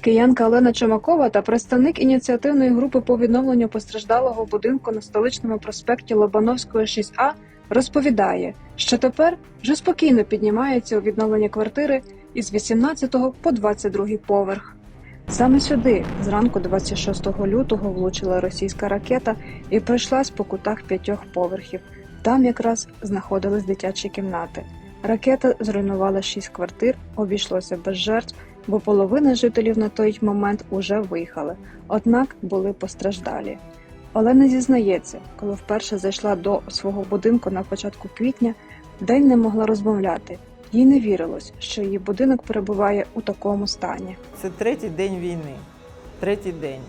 Киянка Олена Чумакова та представник ініціативної групи по відновленню постраждалого будинку на столичному проспекті Лобановського 6А розповідає, що тепер вже спокійно піднімається у відновлення квартири із 18 по 22 поверх. Саме сюди зранку 26 лютого влучила російська ракета і пройшлась по кутах п'ятьох поверхів. Там якраз знаходились дитячі кімнати. Ракета зруйнувала шість квартир, обійшлося без жертв, бо половина жителів на той момент уже виїхали, однак були постраждалі. Олена зізнається, коли вперше зайшла до свого будинку на початку квітня, день не могла розмовляти. Їй не вірилось, що її будинок перебуває у такому стані. Це третій день війни. Третій день.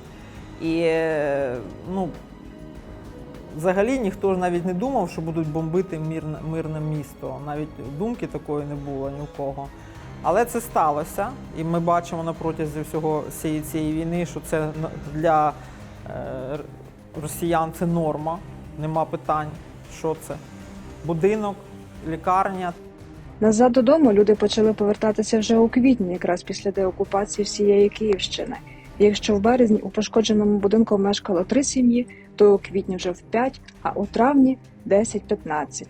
І е, ну, взагалі ніхто ж навіть не думав, що будуть бомбити мирне, місто. Навіть думки такої не було ні у кого. Але це сталося, і ми бачимо на протязі всього цієї, цієї війни, що це для е, росіян це норма, нема питань. Що це? Будинок, лікарня, Назад додому люди почали повертатися вже у квітні, якраз після деокупації всієї Київщини. Якщо в березні у пошкодженому будинку мешкало три сім'ї, то у квітні вже в п'ять, а у травні 10-15.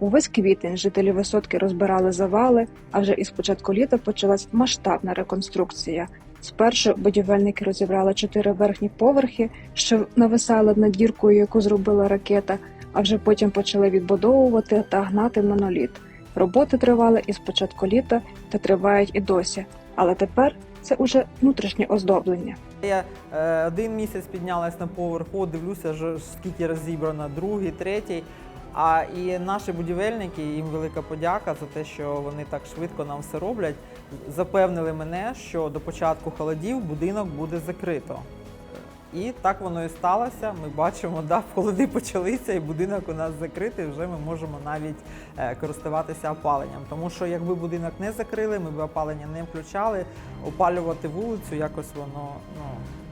Увесь квітень жителі висотки розбирали завали, а вже із початку літа почалась масштабна реконструкція. Спершу будівельники розібрали чотири верхні поверхи, що нависали над діркою, яку зробила ракета, а вже потім почали відбудовувати та гнати моноліт. Роботи тривали із початку літа та тривають і досі, але тепер це уже внутрішнє оздоблення. Я е, один місяць піднялась на поверх, о, дивлюся, скільки розібрано, другий, третій. А і наші будівельники, їм велика подяка за те, що вони так швидко нам все роблять. Запевнили мене, що до початку холодів будинок буде закрито. І так воно і сталося. Ми бачимо, да, холоди почалися, і будинок у нас закритий. Вже ми можемо навіть е, користуватися опаленням. Тому що якби будинок не закрили, ми б опалення не включали, опалювати вулицю якось воно ну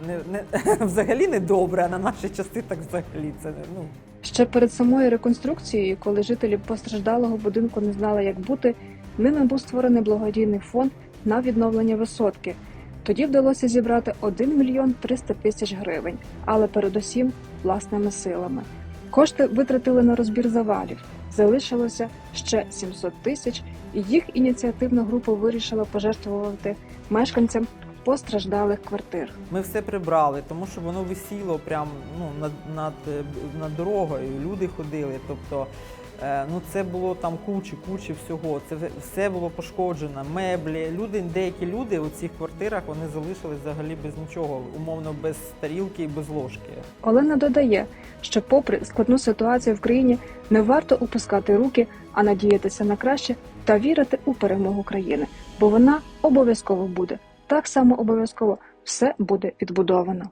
не, не взагалі не добре, а на наші часи так взагалі це не ну. Ще перед самою реконструкцією, коли жителі постраждалого будинку не знали, як бути, ними був створений благодійний фонд на відновлення висотки. Тоді вдалося зібрати 1 мільйон 300 тисяч гривень, але передусім власними силами. Кошти витратили на розбір завалів. Залишилося ще 700 тисяч, і їх ініціативна група вирішила пожертвувати мешканцям постраждалих квартир. Ми все прибрали, тому що воно висіло прямо ну, над, над, е, над дорогою. Люди ходили. Тобто, е, ну це було там кучі, кучі всього. Це все- було пошкоджено. Меблі. Люди, деякі люди у цих квартирах вони залишились взагалі без нічого, умовно без тарілки і без ложки. Олена додає, що, попри складну ситуацію в країні, не варто опускати руки, а надіятися на краще та вірити у перемогу країни, бо вона обов'язково буде. Так само обов'язково все буде відбудовано.